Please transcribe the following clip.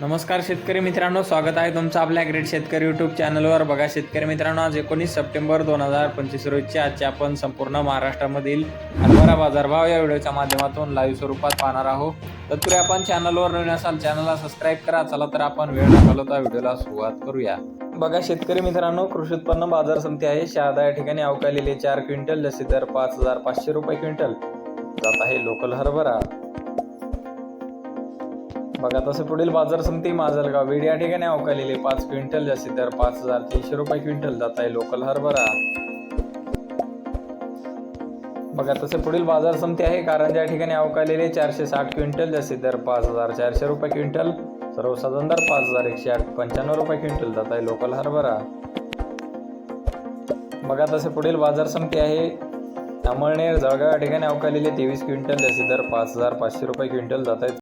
नमस्कार शेतकरी मित्रांनो स्वागत आहे तुमचं आपल्या ग्रेट शेतकरी यूट्यूब चॅनलवर बघा शेतकरी मित्रांनो आज एकोणीस सप्टेंबर दोन हजार पंचवीस रोजची आजचे आपण संपूर्ण महाराष्ट्रामधील हरभरा बाजारभाव या व्हिडिओच्या माध्यमातून लाईव्ह स्वरूपात पाहणार आहोत. तत्पूर्वी आपण चॅनलवर नवीन असाल चॅनलला सबस्क्राईब करा. चला तर आपण वेळ न घालवता व्हिडिओला सुरुवात करूया. बघा शेतकरी मित्रांनो कृषी उत्पन्न बाजार समिती आहे. शहादा या ठिकाणी अवकालेले चार क्विंटल जसे दर पाच हजार पाचशे रुपये क्विंटल. जात आहे लोकल हरभरा. बघा तसं पुढील बाजार समिती माजलगाव. बीड या ठिकाणी अवकालेले पाच क्विंटल जास्तीत दर पाच हजार तीनशे रुपये क्विंटल जात आहे लोकल हरभरा. बघा तसे पुढील बाजार समिती आहे. कारण या ठिकाणी अवकालेले चारशे साठ क्विंटल जास्तीत दर पाच हजार चारशे रुपये क्विंटल सर्वसाधारण दर पाच हजार एकशे आठ पंच्याण्णव रुपये क्विंटल जात आहे लोकल हरभरा. बघा तसे पुढील बाजार समिती आहे. अमळनेर जळगाव या ठिकाणी अवकालेले तेवीस क्विंटल जास्तीत दर पाच हजार पाचशे रुपये क्विंटल जात आहेत